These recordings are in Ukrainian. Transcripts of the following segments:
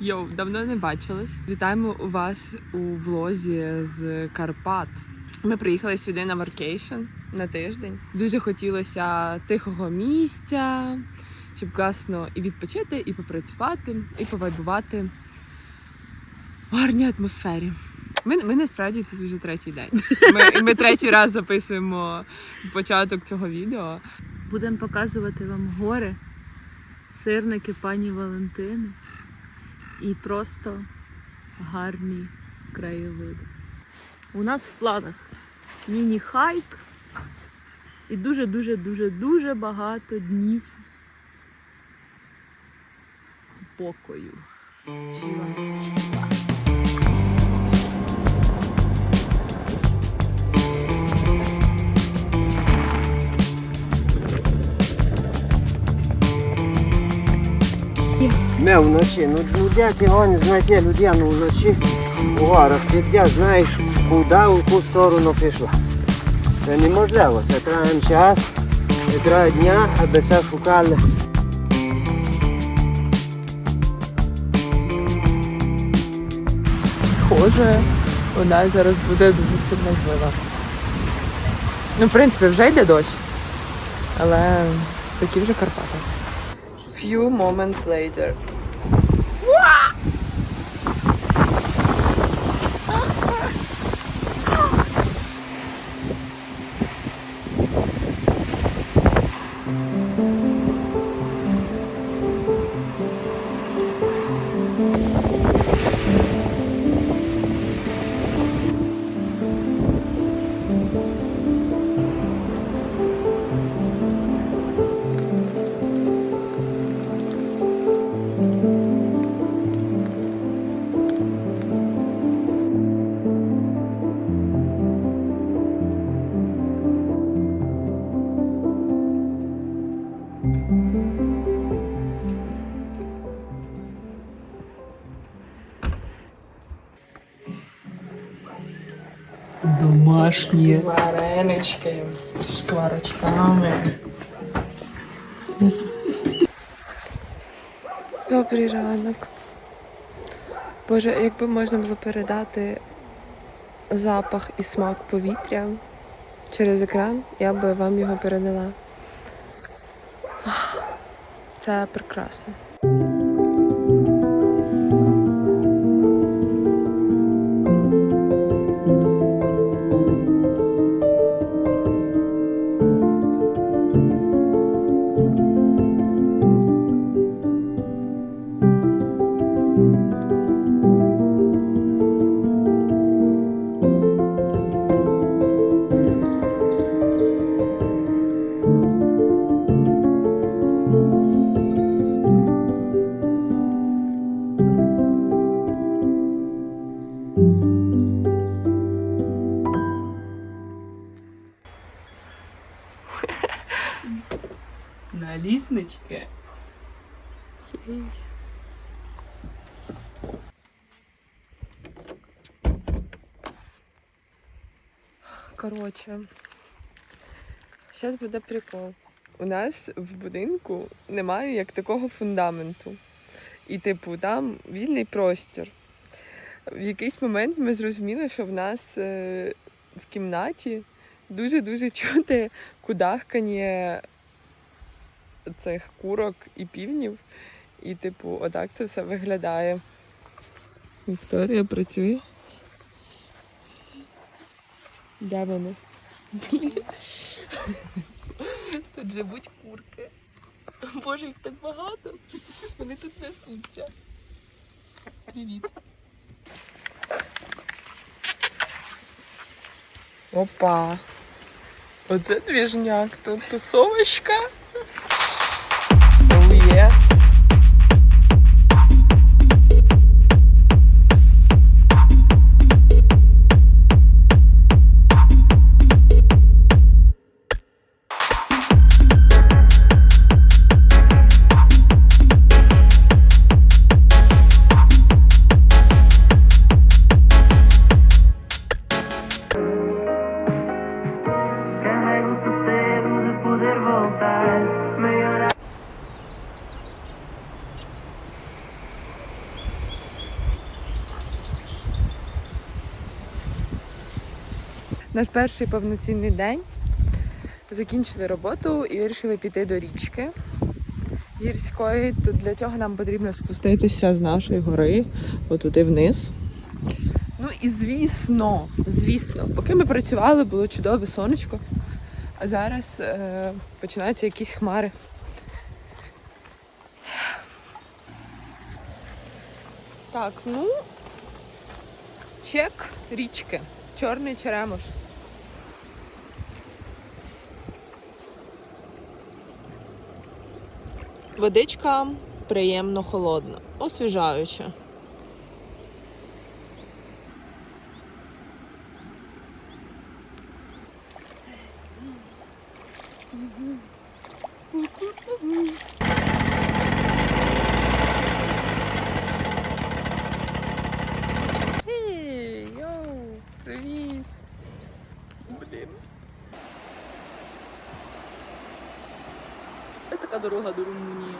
Йоу, давно не бачились. Вітаємо у вас у влозі з Карпат. Ми приїхали сюди на варкейшн на тиждень. Дуже хотілося тихого місця, щоб класно і відпочити, і попрацювати, і повайбувати в гарній атмосфері. Ми, ми насправді тут вже третій день. Ми, ми третій раз записуємо початок цього відео. Будемо показувати вам гори, сирники пані Валентини і просто гарні краєвиди. У нас в планах міні-хайк і дуже-дуже-дуже-дуже багато днів спокою. Чіла, чіла. Не вночі. Ну, ну де ті гоні знайти людину вночі у горах. Ти знаєш, куди, в яку сторону пішла. Це неможливо. Це треба час, і треба дня, аби це шукали. Схоже, вона зараз буде дуже сильно злива. Ну, в принципі, вже йде дощ. Але такі вже Карпати. Few moments later. Домашні варенички з шкварочками. Добрий ранок. Боже, якби можна було передати запах і смак повітря через екран, я би вам його передала. Це прекрасно. Коротше, зараз буде прикол. У нас в будинку немає як такого фундаменту. І, типу, там вільний простір. В якийсь момент ми зрозуміли, що в нас е, в кімнаті дуже-дуже чути кудахкання цих курок і півнів. І, типу, отак це все виглядає. Вікторія працює. Де вони? Тут живуть курки. Боже, їх так багато. Вони тут несуться. Привіт. Опа. Оце двіжняк. Тут тусовочка. Наш перший повноцінний день. Закінчили роботу і вирішили піти до річки гірської. Тут для цього нам потрібно спуститися з нашої гори, отуди вниз. Ну і звісно, звісно, поки ми працювали, було чудове сонечко, а зараз е, починаються якісь хмари. Так, ну, чек річки. Чорний черемош. Водичка приємно холодна, освіжаюча. Ей, йоу, привіт. Блін. Це така дорога до Румунії.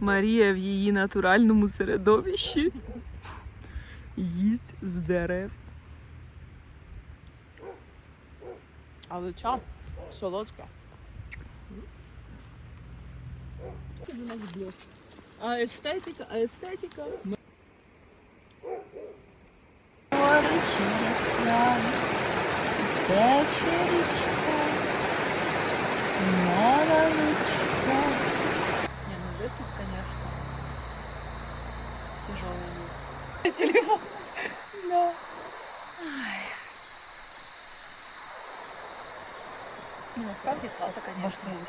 Марія в її натуральному середовищі їсть з дерев. Але ча, солодка. А естетика, а естетика. Тече річка, невеличка. Не, ну выпить, конечно, тяжелый люкс. Телефон. Да. Ну, насправді класно, звісно. Сніданок.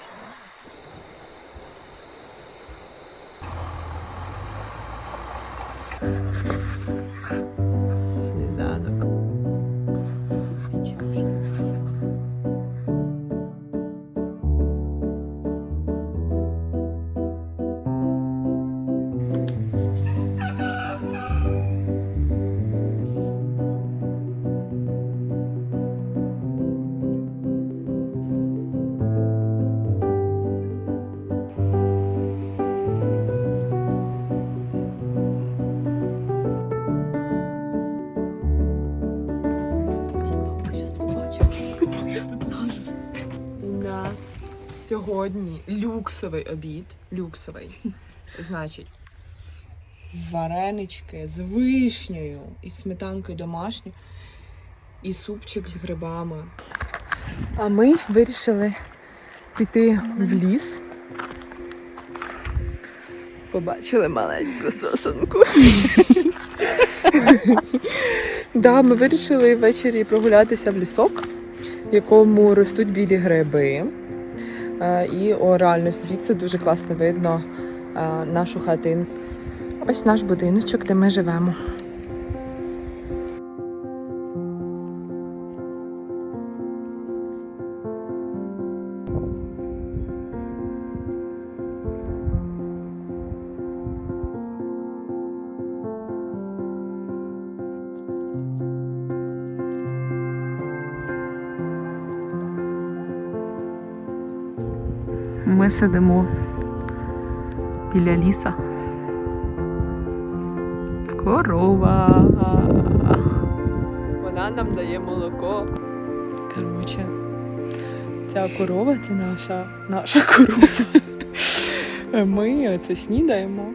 Сьогодні люксовий обід. Люксовий. Значить, варенички з вишнею і сметанкою домашньою, і супчик з грибами. А ми вирішили піти в ліс. Побачили маленьку сосенку. Да, ми вирішили ввечері прогулятися в лісок, в якому ростуть білі гриби. Е, І о, реально звідси дуже класно видно е, нашу хатинку. Ось наш будиночок, де ми живемо. Ми сидимо біля ліса. Корова. Вона нам дає молоко. Коротше, ця корова це наша, наша корова. Ми оце снідаємо.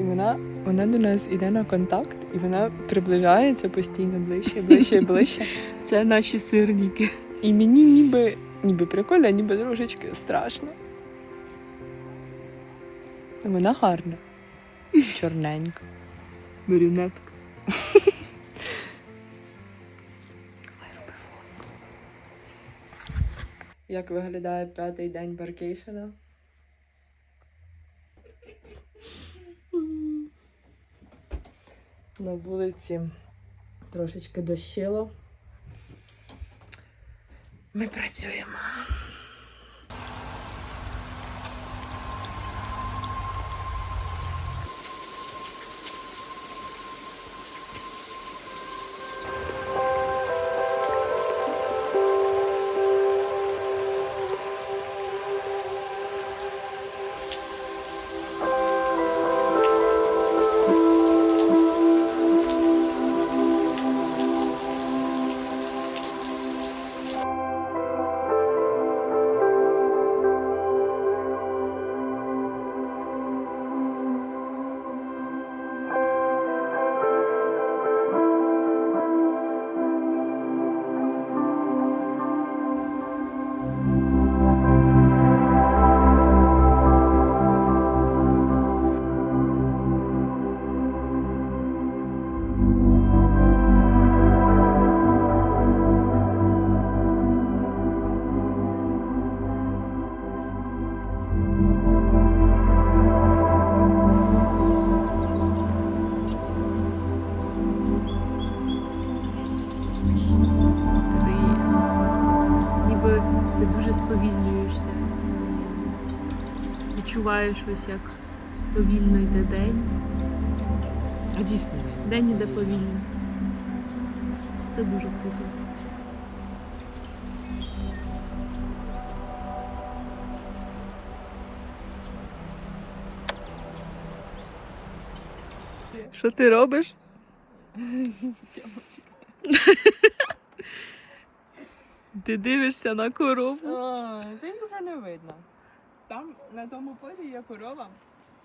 І вона, вона до нас йде на контакт, і вона приближається постійно ближче, ближче і ближче. Це наші сирники. І мені ніби, ніби прикольно, а ніби трошечки страшно. Вона гарна. Чорненька. Маріонетка. Як виглядає п'ятий день баркейшена? На вулиці трошечки дощило. Ми працюємо. Ти дуже сповільнюєшся. Відчуваєш ось як повільно йде день. А дійсно. День іде повільно. Це дуже круто. Що ти робиш? Ти дивишся на корову. Тим вже не видно. Там на тому полі є корова,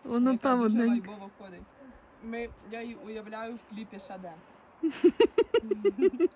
Воно яка там дуже одне. вайбово ходить. Ми, я її уявляю в кліпі Шаде.